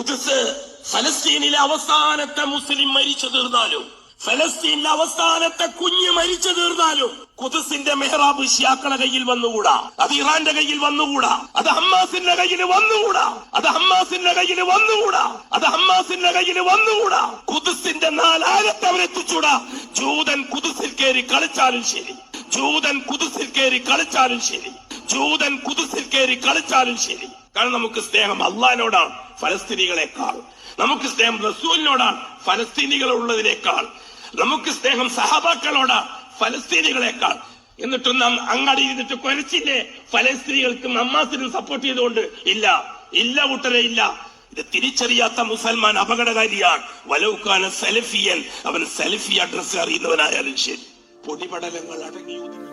കുതിസ് ഫലസ്തീനിലെ അവസാനത്തെ മുസ്ലിം മരിച്ചു തീർന്നാലും ഫലസ്തീനിലെ അവസാനത്തെ കുഞ്ഞ് മരിച്ചു തീർന്നാലും കുതിസിന്റെ മെഹ്റാബ് ഷിയാക്കളെ കയ്യിൽ വന്നുകൂടാ? അത് ഇറാന്റെ കയ്യിൽ വന്നുകൂടാ? അത് ഹമ്മാസിന്റെ കയ്യിൽ വന്നുകൂടാ? അത് ഹമ്മാസിന്റെ കയ്യിൽ വന്നുകൂടാ? അത് ഹമ്മാസിന്റെ കയ്യിൽ വന്നുകൂടാ? കുതിസിന്റെ നാലാകത്ത് അവരെത്തിച്ചൂടാ ജൂതൻ കുതിസിൽ കയറി കളിച്ചാലും ശരി. ജൂതൻ കുതിസിൽ കയറി കളിച്ചാലും ശരി. ജൂതൻ കുതിസിൽ കയറി കളിച്ചാലും ശരി. കാരണം നമുക്ക് സ്നേഹം അള്ളഹാനോടാണ് ഫലസ്തീനികളെക്കാൾ. നമുക്ക് സ്നേഹം റസൂലിനോടാണ് ഫലസ്തീനികൾ ഉള്ളതിനേക്കാൾ നമുക്ക് സ്നേഹം സഹാബാക്കളോടാണ് ഫലസ്തീനികളെക്കാൾ. എന്നിട്ടും നാം അങ്ങാടി ഇരുന്നിട്ട് കൊരച്ചില്ലേ? ഫലസ്തീനികൾക്കും നമ്മാസിനും സപ്പോർട്ട് ചെയ്തുകൊണ്ട് ഇല്ല ഇല്ല കൂട്ടരെ ഇല്ല. ഇത് തിരിച്ചറിയാത്ത മുസൽമാൻ അപകടകാരിയാണ്. വലൗക്കാന സെലഫിയൻ. അവൻ സെലഫി അഡ്രസ് അറിയുന്നവനായാലും ശരി. പൊടിപടലങ്ങൾ അടങ്ങി ഒതുങ്ങി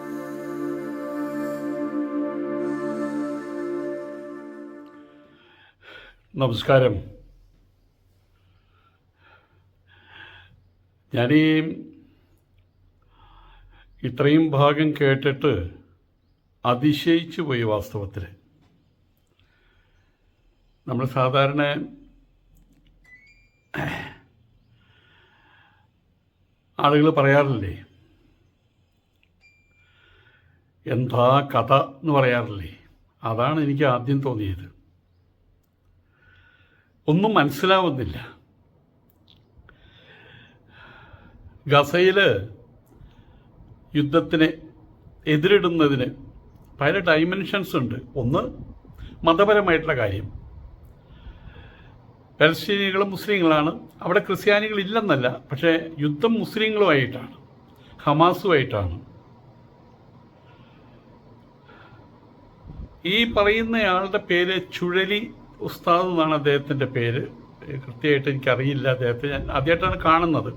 നമസ്കാരം. ഞാനീ ഇത്രയും ഭാഗം കേട്ടിട്ട് അതിശയിച്ചു പോയി വാസ്തവത്തിൽ. നമ്മൾ സാധാരണ ആളുകൾ പറയാറില്ലേ? എന്താ കഥ എന്ന് പറയാറില്ലേ? അതാണ് എനിക്ക് ആദ്യം തോന്നിയത്. ഒന്നും മനസ്സിലാവുന്നില്ല. ഗസയിൽ യുദ്ധത്തിനെ എതിരിടുന്നതിന് പല ഡൈമെൻഷൻസ് ഉണ്ട്. ഒന്ന് മതപരമായിട്ടുള്ള കാര്യം. പലസ്തീനികളും മുസ്ലിങ്ങളാണ്. അവിടെ ക്രിസ്ത്യാനികൾ ഇല്ലെന്നല്ല പക്ഷേ യുദ്ധം മുസ്ലിങ്ങളുമായിട്ടാണ് ഹമാസുമായിട്ടാണ്. ഈ പറയുന്നയാളുടെ പേര് ചുഴലി ഉസ്താദ് എന്നാണ് അദ്ദേഹത്തിന്റെ പേര് കൃത്യമായിട്ട് എനിക്കറിയില്ല അദ്ദേഹത്തെ. ഞാൻ ആദ്യമായിട്ടാണ് കാണുന്നത്.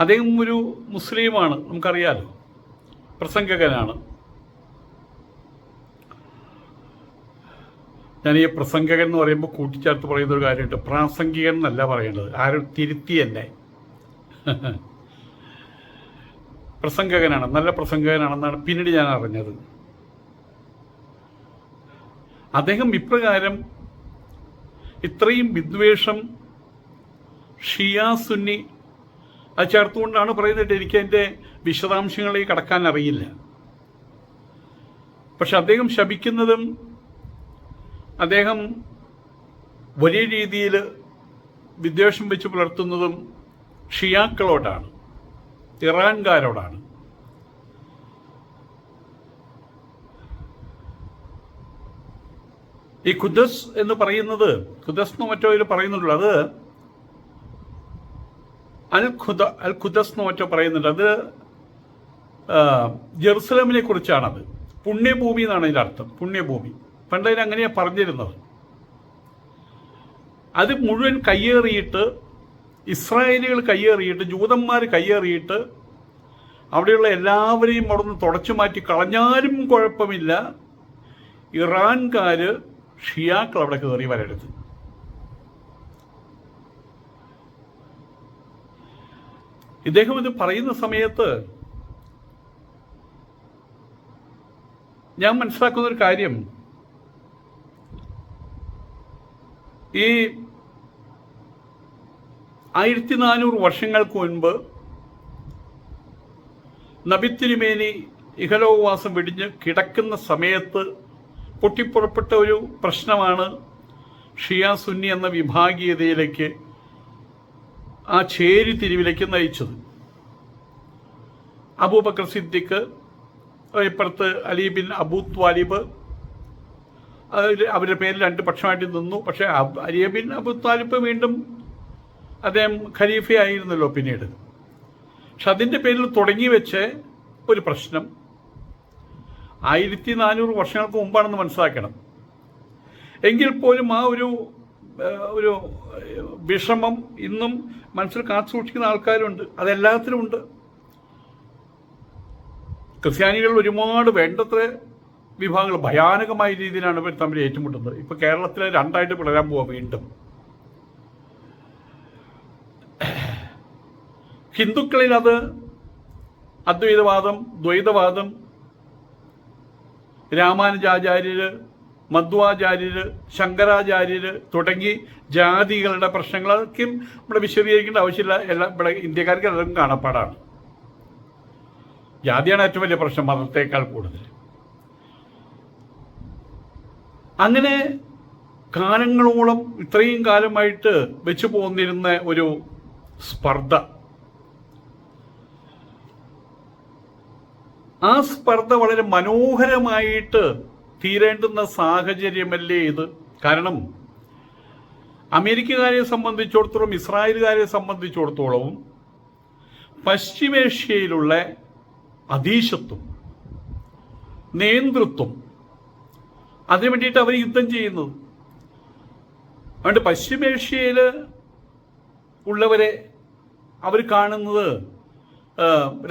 അദ്ദേഹം ഒരു മുസ്ലിമാണ് നമുക്കറിയാലോ. പ്രസംഗകനാണ്. ഞാൻ ഈ പ്രസംഗകൻ എന്ന് പറയുമ്പോൾ കൂട്ടിച്ചേർത്ത് പറയുന്ന ഒരു കാര്യമുണ്ട്. പ്രാസംഗികൻ എന്നല്ല പറയേണ്ടത്. ആരും തിരുത്തി എന്നെ. പ്രസംഗകനാണ്. നല്ല പ്രസംഗകനാണെന്നാണ് പിന്നീട് ഞാൻ അറിഞ്ഞത്. അദ്ദേഹം ഇപ്രകാരം ഇത്രയും വിദ്വേഷം ഷിയാ സുന്നി അത് ചേർത്തുകൊണ്ടാണ് പറയുന്നത് എനിക്ക് അതിന്റെ വിശദാംശങ്ങളെ കടക്കാൻ അറിയില്ല. പക്ഷെ അദ്ദേഹം ശപിക്കുന്നതും അദ്ദേഹം വലിയ രീതിയിൽ വിദ്വേഷം വെച്ച് പുലർത്തുന്നതും ഷിയാക്കളോടാണ് ഇറാൻകാരോടാണ്. ഈ ഖുദ്സ് എന്ന് പറയുന്നത് ഖുദസ് എന്ന് മറ്റോ ഇതിൽ പറയുന്നുള്ളത് അൽ ഖുദ അൽ ഖുദസ് എന്ന് മറ്റോ പറയുന്നുണ്ട്. അത് ജെറുസലേമിനെ കുറിച്ചാണത്. പുണ്യഭൂമി എന്നാണ് അതിന്റെ അർത്ഥം. പുണ്യഭൂമി. പണ്ട് അതിനങ്ങനെയാണ് പറഞ്ഞിരുന്നത്. അത് മുഴുവൻ കയ്യേറിയിട്ട് ഇസ്രായേലികൾ കയ്യേറിയിട്ട് ജൂതന്മാർ കയ്യേറിയിട്ട് അവിടെയുള്ള എല്ലാവരെയും അവിടെ നിന്ന് തുടച്ചു മാറ്റി കളഞ്ഞാലും കുഴപ്പമില്ല. ഇറാൻകാർ ഷിയാക്കൾ അവിടെ കയറി വരരുത് ഇദ്ദേഹം ഇത് പറയുന്ന സമയത്ത് ഞാൻ മനസ്സിലാക്കുന്ന ഒരു കാര്യം. ഈ ആയിരത്തി നാനൂറ് വർഷങ്ങൾക്ക് മുൻപ് നബിത്തിരുമേനി ഇഹലോകവാസം വെടിഞ്ഞ് കിടക്കുന്ന സമയത്ത് പൊട്ടിപ്പുറപ്പെട്ട ഒരു പ്രശ്നമാണ് ഷിയ സുന്നി എന്ന വിഭാഗീയതയിലേക്ക് ആ ചേരി തിരിവിലേക്ക് നയിച്ചത്. അബൂബക്കർ സിദ്ദിഖ് ഇപ്പുറത്ത് അലി ബിൻ അബൂ ത്വാലിബ് അവരുടെ പേരിൽ രണ്ട് പക്ഷമായിട്ട് നിന്നു. പക്ഷേ അലിയ അലി ബിൻ അബൂ ത്വാലിബ് വീണ്ടും അദ്ദേഹം ഖലീഫയായിരുന്നല്ലോ പിന്നീട്. പക്ഷെ അതിന്റെ പേരിൽ തുടങ്ങി വെച്ച് ഒരു പ്രശ്നം ആയിരത്തി നാനൂറ് വർഷങ്ങൾക്ക് മുമ്പാണെന്ന് മനസ്സിലാക്കണം. എങ്കിൽ പോലും ആ ഒരു ഒരു വിഷമം ഇന്നും മനസ്സിൽ കാത്തു സൂക്ഷിക്കുന്ന ആൾക്കാരുണ്ട്. അതെല്ലാത്തിലും ഉണ്ട്. ഒരുപാട് വേണ്ടത്ര വിഭാഗങ്ങൾ ഭയാനകമായ രീതിയിലാണ് ഇവർ തമ്മിൽ ഏറ്റുമുട്ടുന്നത്. ഇപ്പൊ കേരളത്തിൽ രണ്ടായിട്ട് പിളരാൻ പോവാ വീണ്ടും. ഹിന്ദുക്കളിൽ അത് അദ്വൈതവാദം ദ്വൈതവാദം രാമാനുജാചാര്യര് മധ്വാചാര്യര് ശങ്കരാചാര്യര് തുടങ്ങി ജാതികളുടെ പ്രശ്നങ്ങൾ അതൊക്കെയും ഇവിടെ വിശദീകരിക്കേണ്ട ആവശ്യമില്ല. എല്ലാ ഇവിടെ ഇന്ത്യക്കാർക്ക് എല്ലാവർക്കും കാണപ്പാടാണ്. ജാതിയാണ് ഏറ്റവും വലിയ പ്രശ്നം മതത്തേക്കാൾ കൂടുതൽ. അങ്ങനെ കാലങ്ങളോളം ഇത്രയും കാലമായിട്ട് വെച്ചു പോന്നിരുന്ന ഒരു സ്പർദ്ധ ആ സ്പർദ്ധ വളരെ മനോഹരമായിട്ട് തീരേണ്ടുന്ന സാഹചര്യമല്ലേ ഇത്? കാരണം അമേരിക്കക്കാരെ സംബന്ധിച്ചിടത്തോളം ഇസ്രായേലുകാരെ സംബന്ധിച്ചിടത്തോളം പശ്ചിമേഷ്യയിലുള്ള അതീശത്വം നേതൃത്വം അതിനു വേണ്ടിയിട്ട് അവർ യുദ്ധം ചെയ്യുന്നത്. അതുകൊണ്ട് പശ്ചിമേഷ്യയിൽ ഉള്ളവരെ അവർ കാണുന്നത്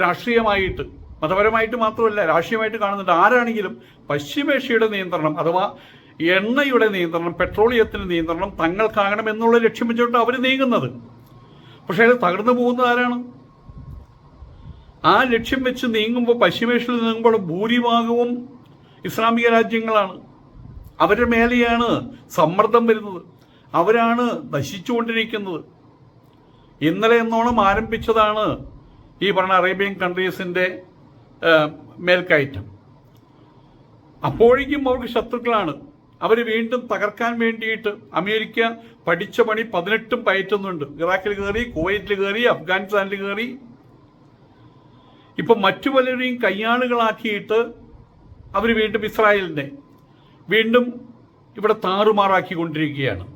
രാഷ്ട്രീയമായിട്ട് മതപരമായിട്ട് മാത്രമല്ല രാഷ്ട്രീയമായിട്ട് കാണുന്നുണ്ട്. ആരാണെങ്കിലും പശ്ചിമേഷ്യയുടെ നിയന്ത്രണം അഥവാ എണ്ണയുടെ നിയന്ത്രണം പെട്രോളിയത്തിന്റെ നിയന്ത്രണം തങ്ങൾക്കാകണം എന്നുള്ള ലക്ഷ്യം വെച്ചുകൊണ്ട് അവർ നീങ്ങുന്നത്. പക്ഷേ അത് തകർന്നു പോകുന്നത് ആരാണ്? ആ ലക്ഷ്യം വെച്ച് നീങ്ങുമ്പോൾ പശ്ചിമേഷ്യയിൽ നീങ്ങുമ്പോൾ ഭൂരിഭാഗവും ഇസ്ലാമിക രാജ്യങ്ങളാണ്. അവരുടെ മേലെയാണ് സമ്മർദ്ദം വരുന്നത്. അവരാണ് നശിച്ചുകൊണ്ടിരിക്കുന്നത്. ഇന്നലെ എന്നോണം ആരംഭിച്ചതാണ് ഈ പറഞ്ഞ അറേബ്യൻ കൺട്രീസിന്റെ ആ, മേൽക്കയറ്റം. അപ്പോഴേക്കും അവർക്ക് ശത്രുക്കളാണ്. അവർ വീണ്ടും തകർക്കാൻ വേണ്ടിയിട്ട് അമേരിക്ക പഠിച്ച പണി പതിനെട്ടും പയറ്റുന്നുണ്ട്. ഇറാഖിൽ കയറി കുവൈറ്റിൽ കയറി അഫ്ഗാനിസ്ഥാനിൽ കയറി. ഇപ്പം മറ്റു പലരെയും കയ്യാളുകളാക്കിയിട്ട് അവർ വീണ്ടും ഇസ്രായേലിനെ വീണ്ടും ഇവിടെ താറുമാറാക്കിക്കൊണ്ടിരിക്കുകയാണ്.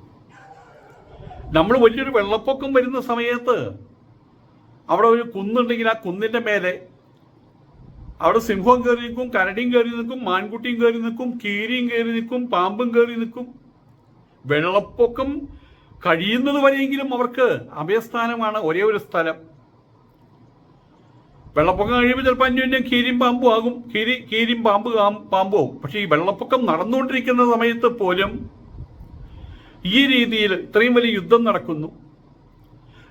നമ്മൾ വലിയൊരു വെള്ളപ്പൊക്കം വരുന്ന സമയത്ത് അവിടെ ഒരു കുന്നുണ്ടെങ്കിൽ ആ കുന്നിന്റെ മേലെ അവിടെ സിംഹം കയറി നിൽക്കും കരടിയും കയറി നിൽക്കും മാൻകുട്ടിയും കയറി നിൽക്കും കീരിയും കയറി നിൽക്കും പാമ്പും കയറി നിൽക്കും. വെള്ളപ്പൊക്കം കഴിയുന്നത് വരെയെങ്കിലും അവർക്ക് അഭയസ്ഥാനമാണ് ഒരേ ഒരു സ്ഥലം. വെള്ളപ്പൊക്കം കഴിയുമ്പോൾ ചിലപ്പോൾ അന്യോന്യം കീരിയും പാമ്പും ആകും. കീരി കീരിയും പാമ്പ് കാം- പാമ്പും ആവും പക്ഷേ ഈ വെള്ളപ്പൊക്കം നടന്നുകൊണ്ടിരിക്കുന്ന സമയത്ത് പോലും ഈ രീതിയിൽ ഇത്രയും വലിയ യുദ്ധം നടക്കുന്നു.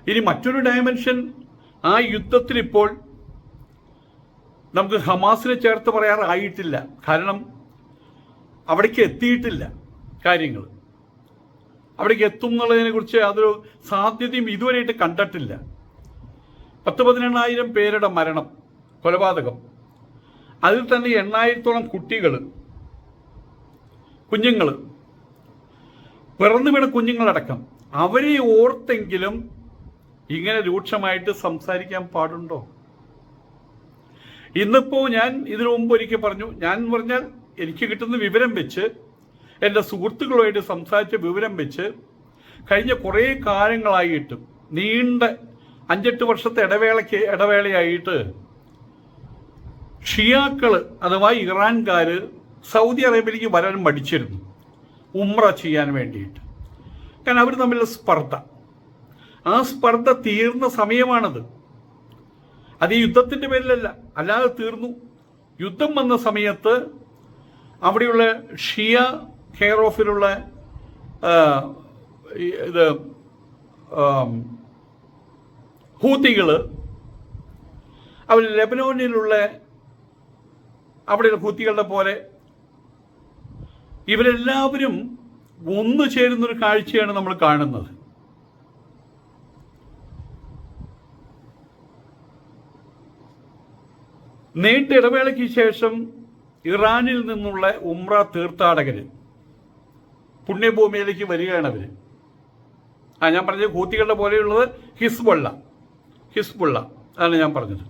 ഇനി മറ്റൊരു ഡയമെൻഷൻ ആ യുദ്ധത്തിൽ ഇപ്പോൾ നമുക്ക് ഹമാസിനെ ചേർത്ത് പറയാറായിട്ടില്ല. കാരണം അവിടേക്ക് എത്തിയിട്ടില്ല കാര്യങ്ങൾ. അവിടേക്ക് എത്തും എന്നുള്ളതിനെ കുറിച്ച് അതൊരു സാധ്യതയും ഇതുവരെയായിട്ട് കണ്ടിട്ടില്ല. പത്ത് പതിനെണ്ണായിരം പേരുടെ മരണം കൊലപാതകം. അതിൽ തന്നെ എണ്ണായിരത്തോളം കുട്ടികൾ കുഞ്ഞുങ്ങൾ പിറന്നു വീണ കുഞ്ഞുങ്ങളടക്കം. അവരെ ഓർത്തെങ്കിലും ഇങ്ങനെ രൂക്ഷമായിട്ട് സംസാരിക്കാൻ പാടുണ്ടോ? ഇന്നിപ്പോ ഞാൻ ഇതിനു മുമ്പ് ഒരിക്കൽ പറഞ്ഞു ഞാൻ പറഞ്ഞാൽ എനിക്ക് കിട്ടുന്ന വിവരം വെച്ച് എന്റെ സുഹൃത്തുക്കളുമായിട്ട് സംസാരിച്ച വിവരം വെച്ച് കഴിഞ്ഞ കുറേ കാലങ്ങളായിട്ടും നീണ്ട അഞ്ചെട്ട് വർഷത്തെ ഇടവേളയ്ക്ക് ഇടവേളയായിട്ട് ഷിയാക്കൾ അഥവാ ഇറാൻകാർ സൗദി അറേബ്യയിലേക്ക് വരാൻ മടിച്ചിരുന്നു ഉമ്ര ചെയ്യാൻ വേണ്ടിയിട്ട്. കാരണം അവർ തമ്മിലുള്ള സ്പർദ്ധ. ആ സ്പർദ്ധ തീർന്ന സമയമാണത്. അത് ഈ യുദ്ധത്തിന്റെ പേരിലല്ല. അല്ലാതെ തീർന്നു. യുദ്ധം വന്ന സമയത്ത് അവിടെയുള്ള ഷിയ കെയർ ഓഫിലുള്ള ഇത് ഹൂത്തികൾ അവർ ലെബനോനിലുള്ള അവിടെയുള്ള ഹൂത്തികളുടെ പോലെ ഇവരെല്ലാവരും ഒന്നു ചേരുന്നൊരു കാഴ്ചയാണ് നമ്മൾ കാണുന്നത്. നീണ്ട ഇടവേളയ്ക്ക് ശേഷം ഇറാനിൽ നിന്നുള്ള ഉമ്ര തീർത്ഥാടകർ പുണ്യഭൂമിയിലേക്ക് വരികയാണ് അവർ ആ ഞാൻ പറഞ്ഞത് കൂത്തികളുടെ പോലെയുള്ളത് ഹിസ്ബുള്ള. ഹിസ്ബുള്ള അതാണ് ഞാൻ പറഞ്ഞത്.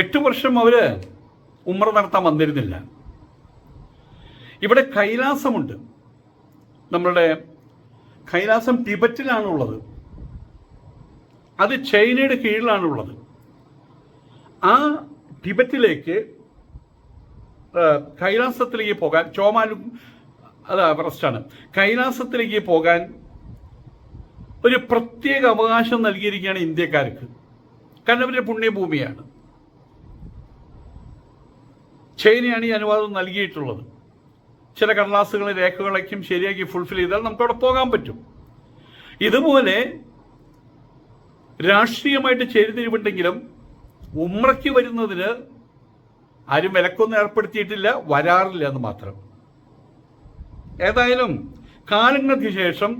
എട്ട് വർഷം അവർ ഉമ്ര നടത്താൻ വന്നിരുന്നില്ല. ഇവിടെ കൈലാസമുണ്ട്. നമ്മളുടെ കൈലാസം ടിബറ്റിലാണുള്ളത്. അത് ചൈനയുടെ കീഴിലാണുള്ളത്. ആ ടിബറ്റിലേക്ക് കൈലാസത്തിലേക്ക് പോകാൻ ചോമാലും അത് എവറസ്റ്റാണ് കൈലാസത്തിലേക്ക് പോകാൻ ഒരു പ്രത്യേക അവകാശം നൽകിയിരിക്കുകയാണ് ഇന്ത്യക്കാർക്ക്. കാരണം അവരുടെ പുണ്യഭൂമിയാണ്. ചൈനയാണ് ഈ അനുവാദം നൽകിയിട്ടുള്ളത്. ചില കടലാസുകളും രേഖകളൊക്കെയും ശരിയാക്കി ഫുൾഫിൽ ചെയ്താൽ നമുക്ക് അവിടെ പോകാൻ പറ്റും. ഇതുപോലെ രാഷ്ട്രീയമായിട്ട് ചേരിതിരിവുണ്ടെങ്കിലും ഉമ്രയ്ക്ക് വരുന്നതിന് ആരും വിലക്കൊന്നും ഏർപ്പെടുത്തിയിട്ടില്ല വരാറില്ല എന്ന് മാത്രം. ഏതായാലും കാലങ്ങൾക്ക് ശേഷം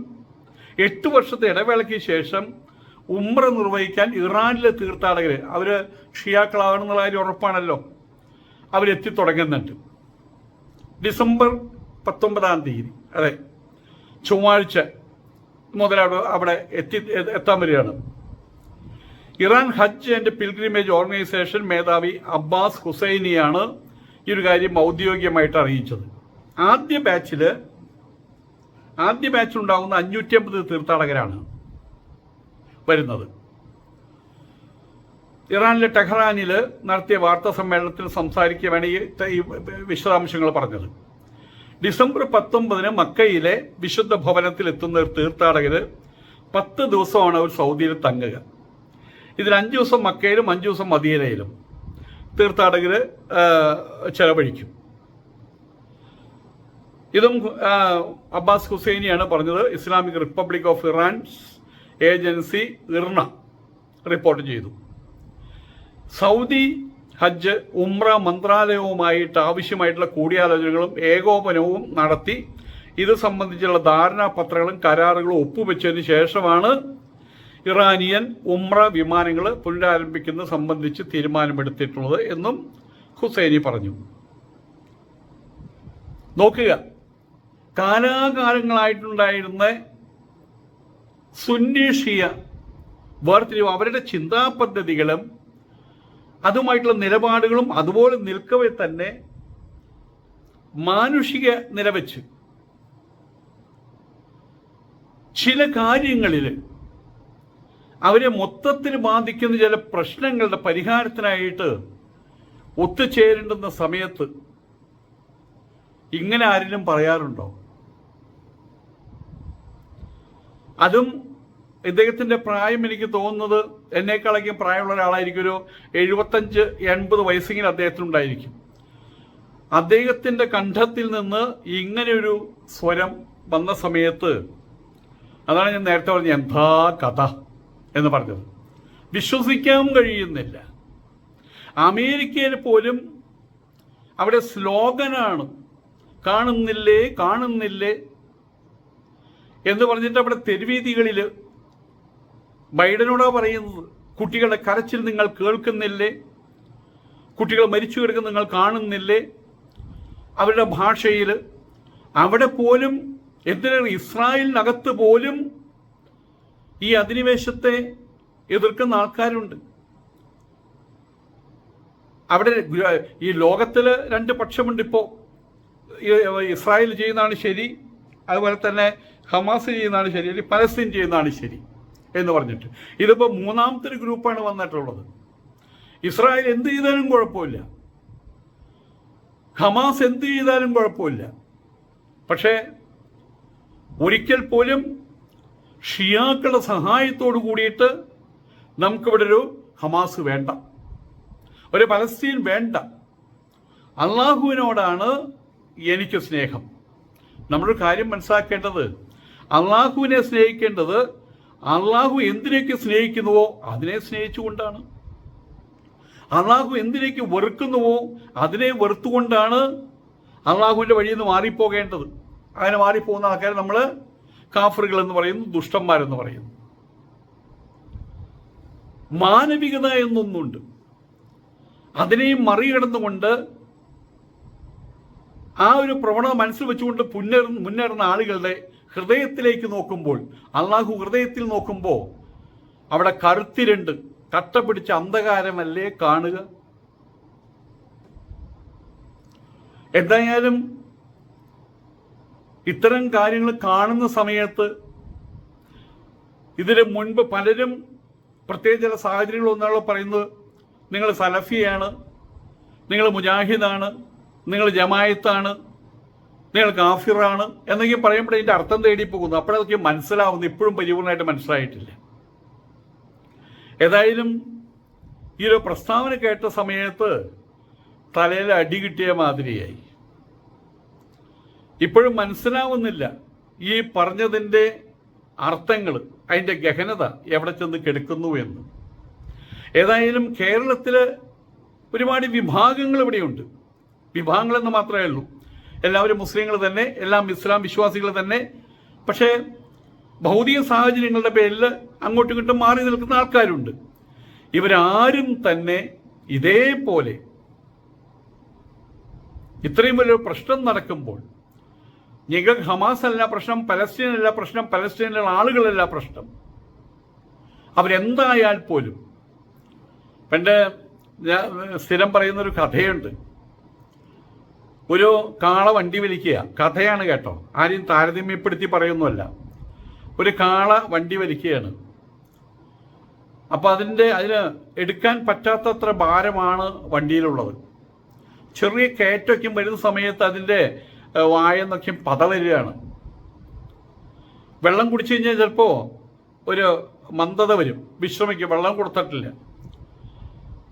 എട്ട് വർഷത്തെ ഇടവേളയ്ക്ക് ശേഷം ഉമ്ര നിർവഹിക്കാൻ ഇറാനിലെ തീർത്ഥാടകർ അവർ ഷിയാക്കളാവണമെന്നുള്ള കാര്യം ഉറപ്പാണല്ലോ അവരെത്തി തുടങ്ങുന്നുണ്ട്. ഡിസംബർ പത്തൊമ്പതാം തീയതി അതെ. ചൊവ്വാഴ്ച മുതൽ അവിടെ അവിടെ എത്തി എത്താൻ വരികയാണ്. Iran Hajj and pilgrimage organisation മേധാവി അബ്ബാസ് ഹുസൈനിയാണ് ഈ ഒരു കാര്യം ഔദ്യോഗികമായിട്ട് അറിയിച്ചത്. ആദ്യ ബാച്ചിൽ ആദ്യ ബാച്ചിലുണ്ടാകുന്ന അഞ്ഞൂറ്റി അമ്പത് തീർത്ഥാടകരാണ് വരുന്നത്. ഇറാനിലെ ടെഹ്റാനിൽ നടത്തിയ വാർത്താ സമ്മേളനത്തിൽ സംസാരിക്കുകയാണ് ഈ വിശദാംശങ്ങൾ പറഞ്ഞത്. ഡിസംബർ പത്തൊമ്പതിന് മക്കയിലെ വിശുദ്ധ ഭവനത്തിൽ എത്തുന്ന ഒരു തീർത്ഥാടകര് പത്ത് ദിവസമാണ് അവർ സൗദിയിൽ തങ്ങുക. ഇതിൽ അഞ്ച് ദിവസം മക്കയിലും അഞ്ച് ദിവസം മദീനയിലും തീർത്ഥാടകര് ആ, ചെലവഴിക്കും. ഇതും അബ്ബാസ് ഹുസൈനിയാണ് പറഞ്ഞത്. Islamic republic of Iran's agency IRNA report ചെയ്തു. സൗദി ഹജ്ജ് ഉംറ മന്ത്രാലയവുമായിട്ട് ആവശ്യമായിട്ടുള്ള കൂടിയാലോചനകളും ഏകോപനവും നടത്തി. ഇത് സംബന്ധിച്ചുള്ള ധാരണാപത്രങ്ങളും കരാറുകളും ഒപ്പുവെച്ചതിന് ശേഷമാണ് ഇറാനിയൻ ഉംറ വിമാനങ്ങൾ പുനരാരംഭിക്കുന്നത് സംബന്ധിച്ച് തീരുമാനമെടുത്തിട്ടുള്ളത് എന്നും ഹുസൈനി പറഞ്ഞു. നോക്കുക. കാലാകാലങ്ങളായിട്ടുണ്ടായിരുന്ന സുന്നി ഷിയ വേർതിരിവ് അവരുടെ ചിന്താ പദ്ധതികളും അതുമായിട്ടുള്ള നിലപാടുകളും അതുപോലെ നിൽക്കവെ തന്നെ മാനുഷിക നിലവെച്ച് ചില കാര്യങ്ങളിൽ അവരെ മൊത്തത്തിൽ ബാധിക്കുന്ന ചില പ്രശ്നങ്ങളുടെ പരിഹാരത്തിനായിട്ട് ഒത്തുചേരേണ്ടുന്ന സമയത്ത് ഇങ്ങനെ ആരെങ്കിലും പറയാറുണ്ടോ? അതും ഇദ്ദേഹത്തിന്റെ പ്രായം എനിക്ക് തോന്നുന്നത് എന്നേക്കാളൊക്കെ പ്രായമുള്ള ഒരാളായിരിക്കും ഒരു എഴുപത്തഞ്ച് എൺപത് വയസ്സെങ്കിലും അദ്ദേഹത്തിനുണ്ടായിരിക്കും. അദ്ദേഹത്തിന്റെ കണ്ഠത്തിൽ നിന്ന് ഇങ്ങനെയൊരു സ്വരം വന്ന സമയത്ത് അതാണ് ഞാൻ നേരത്തെ പറഞ്ഞ എന്താ കഥ എന്ന് പറഞ്ഞത്. വിശ്വസിക്കാൻ കഴിയുന്നില്ല. അമേരിക്കയിൽ പോലും അവിടെ സ്ലോഗനാണ് കാണുന്നില്ലേ കാണുന്നില്ലേ എന്ന് പറഞ്ഞിട്ട് അവിടെ തെരുവീതികളിൽ ബൈഡനോടാ പറയുന്നത് കുട്ടികളുടെ കരച്ചിൽ നിങ്ങൾ കേൾക്കുന്നില്ലേ? കുട്ടികൾ മരിച്ചു കിടക്കുന്ന നിങ്ങൾ കാണുന്നില്ലേ? അവരുടെ ഭാഷയിൽ അവിടെ പോലും എന്തിനാണ് ഇസ്രായേലിനകത്ത് പോലും ഈ അധിനിവേശത്തെ എതിർക്കുന്ന ആൾക്കാരുണ്ട്? അവിടെ ഈ ലോകത്തിൽ രണ്ട് പക്ഷമുണ്ട് ഇപ്പോൾ ഇസ്രായേൽ ചെയ്യുന്നതാണ് ശരി അതുപോലെ തന്നെ ഹമാസ് ചെയ്യുന്നതാണ് ശരി അല്ലെങ്കിൽ പലസ്തീൻ ചെയ്യുന്നതാണ് ശരി. എന്ന് പറഞ്ഞിട്ട്. ഇതിപ്പോൾ മൂന്നാമത്തെ ഒരു ഗ്രൂപ്പാണ് വന്നിട്ടുള്ളത്. ഇസ്രായേൽ എന്ത് ചെയ്താലും കുഴപ്പമില്ല. ഹമാസ് എന്ത് ചെയ്താലും കുഴപ്പമില്ല. പക്ഷേ ഒരിക്കൽ പോലും ഷിയാക്കളുടെ സഹായത്തോടു കൂടിയിട്ട് നമുക്കിവിടെ ഒരു ഹമാസ് വേണ്ട. ഒരു പലസ്തീൻ വേണ്ട. അള്ളാഹുവിനോടാണ് എനിക്ക് സ്നേഹം. നമ്മളൊരു കാര്യം മനസ്സിലാക്കേണ്ടത് അള്ളാഹുവിനെ സ്നേഹിക്കേണ്ടത് അള്ളാഹു എന്തിനേക്ക് സ്നേഹിക്കുന്നുവോ അതിനെ സ്നേഹിച്ചുകൊണ്ടാണ്. അള്ളാഹു എന്തിനേക്ക് വെറുക്കുന്നുവോ അതിനെ വെറുത്തുകൊണ്ടാണ് അള്ളാഹുവിന്റെ വഴിയിൽ നിന്ന് മാറിപ്പോകേണ്ടത്. അങ്ങനെ മാറിപ്പോകുന്ന ആൾക്കാരെ നമ്മൾ കാഫറുകൾ എന്ന് പറയുന്നു ദുഷ്ടന്മാരെന്ന് പറയുന്നു. മാനവികത എന്നൊന്നുണ്ട്. അതിനെയും മറികടന്നുകൊണ്ട് ആ ഒരു പ്രവണത മനസ്സിൽ വെച്ചുകൊണ്ട് മുന്നേറ മുന്നേറുന്ന ആളുകളുടെ ഹൃദയത്തിലേക്ക് നോക്കുമ്പോൾ അള്ളാഹു ഹൃദയത്തിൽ നോക്കുമ്പോൾ അവിടെ കറുത്തിരുണ്ട് കട്ട പിടിച്ച അന്ധകാരമല്ലേ കാണുക? എന്തായാലും ഇത്തരം കാര്യങ്ങൾ കാണുന്ന സമയത്ത് ഇതിന് മുൻപ് പലരും പ്രത്യേക ചില സാഹചര്യങ്ങൾ ഒന്നാളോ പറയുന്നത് നിങ്ങൾ സലഫിയാണ് നിങ്ങൾ മുജാഹിദാണ് നിങ്ങൾ ജമായത്താണ് നിങ്ങൾ കാഫിറാണ് എന്നൊക്കെ പറയുമ്പോൾ ഇതിന്റെ അർത്ഥം തേടി പോകുന്നു. അപ്പോഴതൊക്കെ മനസ്സിലാവുന്നു. ഇപ്പോഴും പരിപൂർണമായിട്ട് മനസ്സിലായിട്ടില്ല. ഏതായാലും ഈ ഒരു പ്രസ്താവന കേട്ട സമയത്ത് തലയിൽ അടി കിട്ടിയ മാതിരിയായി. ഇപ്പോഴും മനസ്സിലാവുന്നില്ല. ഈ പറഞ്ഞതിന്റെ അർത്ഥങ്ങൾ അതിന്റെ ഗഹനത എവിടെ ചെന്ന് കെടുക്കുന്നു എന്ന്. ഏതായാലും കേരളത്തിൽ ഒരുപാട് വിഭാഗങ്ങൾ ഇവിടെയുണ്ട്. വിഭാഗങ്ങളെന്ന് മാത്രമേ ഉള്ളൂ. എല്ലാവരും മുസ്ലിങ്ങൾ തന്നെ എല്ലാം ഇസ്ലാം വിശ്വാസികൾ തന്നെ. പക്ഷേ ഭൗതിക സാഹചര്യങ്ങളുടെ പേരിൽ അങ്ങോട്ടും ഇങ്ങോട്ടും മാറി നിൽക്കുന്ന ആൾക്കാരുണ്ട്. ഇവരാരും തന്നെ ഇതേപോലെ ഇത്രയും വലിയൊരു പ്രശ്നം നടക്കുമ്പോൾ ഞങ്ങൾ ഹമാസ് അല്ല പ്രശ്നം പലസ്തീൻ പ്രശ്നം പലസ്തീനിലുള്ള ആളുകളല്ല പ്രശ്നം. അവരെന്തായാൽ പോലും പണ്ട് സ്ഥിരം പറയുന്നൊരു കഥയുണ്ട്. ഒരു കാള വണ്ടി വലിക്കുക. കഥയാണ് കേട്ടോ. ആരെയും താരതമ്യപ്പെടുത്തി പറയുന്നതല്ല. ഒരു കാള വണ്ടി വലിക്കുകയാണ്. അപ്പോൾ അതിന്റെ അതിന് എടുക്കാൻ പറ്റാത്തത്ര ഭാരമാണ് വണ്ടിയിലുള്ളത്. ചെറിയ കയറ്റൊക്കെ വരുന്ന സമയത്ത് അതിന്റെ വായെന്നൊക്കെ പത വരികയാണ്. വെള്ളം കുടിച്ചു കഴിഞ്ഞാൽ ചിലപ്പോൾ ഒരു മന്ദത വരും. വിശ്രമിക്കും. വെള്ളം കൊടുത്തിട്ടില്ല.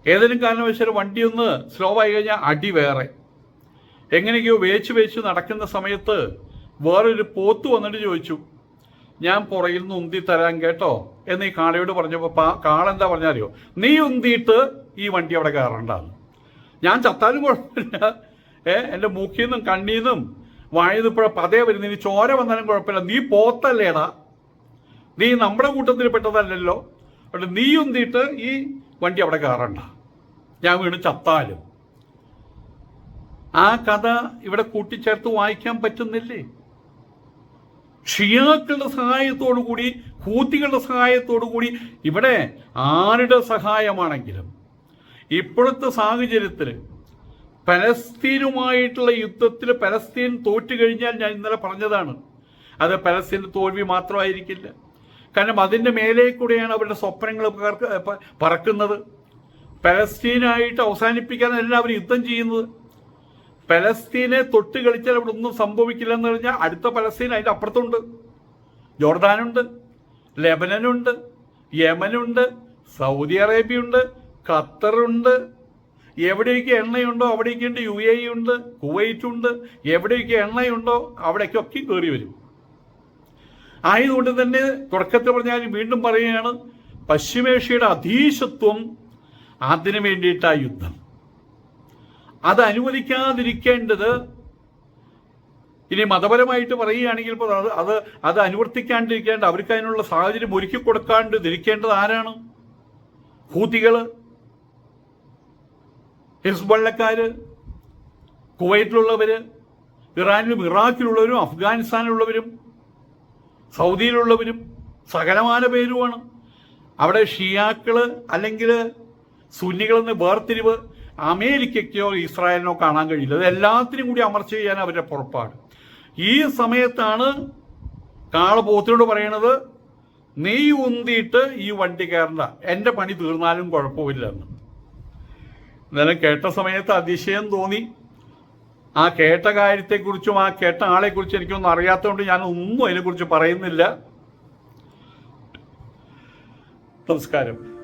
ഏതെങ്കിലും കാരണവശാലും വണ്ടി ഒന്ന് സ്ലോ ആയി കഴിഞ്ഞാൽ അടി വേറെ. എങ്ങനെയൊക്കെയോ വേച്ച് വേച്ച് നടക്കുന്ന സമയത്ത് വേറൊരു പോത്ത് വന്നിട്ട് ചോദിച്ചു. ഞാൻ പുറകിൽ നിന്ന് ഉന്തി തരാൻ കേട്ടോ എന്ന് ഈ കാളയോട് പറഞ്ഞപ്പോൾ കാളെന്താ പറഞ്ഞാറിയോ നീ ഉന്തിയിട്ട് ഈ വണ്ടി അവിടെ കയറണ്ടാന്ന്. ഞാൻ ചത്താലും കുഴപ്പമില്ല. ഏ എന്റെ മൂക്കിൽ നിന്നും കണ്ണിൽ നിന്നും പതേ വരുന്ന ഇനി ചോര വന്നാലും കുഴപ്പമില്ല. നീ പോത്തല്ലേടാ. നീ നമ്മുടെ കൂട്ടത്തിൽ പെട്ടതല്ലല്ലോ. അവിടെ നീ ഉന്തിയിട്ട് ഈ വണ്ടി അവിടെ കയറണ്ട. ഞാൻ വീണ് ചത്താലും. ആ കഥ ഇവിടെ കൂട്ടിച്ചേർത്ത് വായിക്കാൻ പറ്റുന്നില്ലേ? ഷിയാക്കളുടെ സഹായത്തോടു കൂടി ഹൂത്തികളുടെ സഹായത്തോടു കൂടി ഇവിടെ ആരുടെ സഹായമാണെങ്കിലും ഇപ്പോഴത്തെ സാഹചര്യത്തിൽ പലസ്തീനുമായിട്ടുള്ള യുദ്ധത്തിൽ പലസ്തീൻ തോറ്റു കഴിഞ്ഞാൽ ഞാൻ ഇന്നലെ പറഞ്ഞതാണ്. അത് പലസ്തീന്റെ തോൽവി മാത്രമായിരിക്കില്ല. കാരണം അതിന്റെ മേലെ കൂടെയാണ് അവരുടെ സ്വപ്നങ്ങൾ പറക്കുന്നത്. പലസ്തീനായിട്ട് അവസാനിപ്പിക്കാൻ എല്ലാവരും യുദ്ധം ചെയ്യുന്നത്. പലസ്തീനെ തൊട്ട് കളിച്ചാൽ അവിടെ ഒന്നും സംഭവിക്കില്ലെന്ന് പറഞ്ഞാൽ അടുത്ത പലസ്തീൻ അതിന്റെ അപ്പുറത്തുണ്ട്. ജോർദാനുണ്ട് ലെബനനുണ്ട് യമനുണ്ട് സൗദി അറേബ്യ അറേബ്യയുണ്ട് ഖത്തറുണ്ട്. എവിടെയൊക്കെ എണ്ണയുണ്ടോ അവിടേക്കുണ്ട് യു എ ഉണ്ട് കുവൈറ്റ് ഉണ്ട് എവിടെയൊക്കെ എണ്ണയുണ്ടോ അവിടേക്കൊക്കെ കയറി വരും. ആയതുകൊണ്ട് തന്നെ തുടക്കത്തിൽ പറഞ്ഞാൽ വീണ്ടും പറയുകയാണ് പശ്ചിമേഷ്യയുടെ അധീശത്വം അതിനു വേണ്ടിയിട്ടാ യുദ്ധം. അത് അനുവദിക്കാതിരിക്കേണ്ടത് ഇനി മതപരമായിട്ട് പറയുകയാണെങ്കിൽ ഇപ്പോൾ അത് അത് അത് അനുവർത്തിക്കാണ്ടിരിക്കേണ്ട അവർക്ക് അതിനുള്ള സാഹചര്യം ഒരുക്കി കൊടുക്കാണ്ട് ഇരിക്കേണ്ടത് ആരാണ്? ഹൂത്തികൾ ഹിസ്ബള്ളക്കാര് കുവൈറ്റിലുള്ളവര് ഇറാനിലും ഇറാഖിലുള്ളവരും അഫ്ഗാനിസ്ഥാനിലുള്ളവരും സൗദിയിലുള്ളവരും സകലമാന പേരുമാണ്. അവിടെ ഷിയാക്കൾ അല്ലെങ്കിൽ സുന്നികളെന്ന് വേർതിരിവ് അമേരിക്കയ്ക്കോ ഇസ്രായേലിനോ കാണാൻ കഴിയില്ല. അത് എല്ലാത്തിനും കൂടി അമർച്ച ചെയ്യാൻ അവരുടെ പുറപ്പാട്. ഈ സമയത്താണ് കാളപോത്തിനോട് പറയണത് നെയ് ഉന്തിയിട്ട് ഈ വണ്ടി കയറണ്ട. എന്റെ പണി തീർന്നാലും കുഴപ്പമില്ലെന്ന്. എന്നാലും കേട്ട സമയത്ത് അതിശയം തോന്നി. ആ കേട്ട കാര്യത്തെക്കുറിച്ചും ആ കേട്ട ആളെക്കുറിച്ചും എനിക്കൊന്നും അറിയാത്തതുകൊണ്ട് ഞാൻ ഒന്നും അതിനെക്കുറിച്ച് പറയുന്നില്ല. നമസ്കാരം.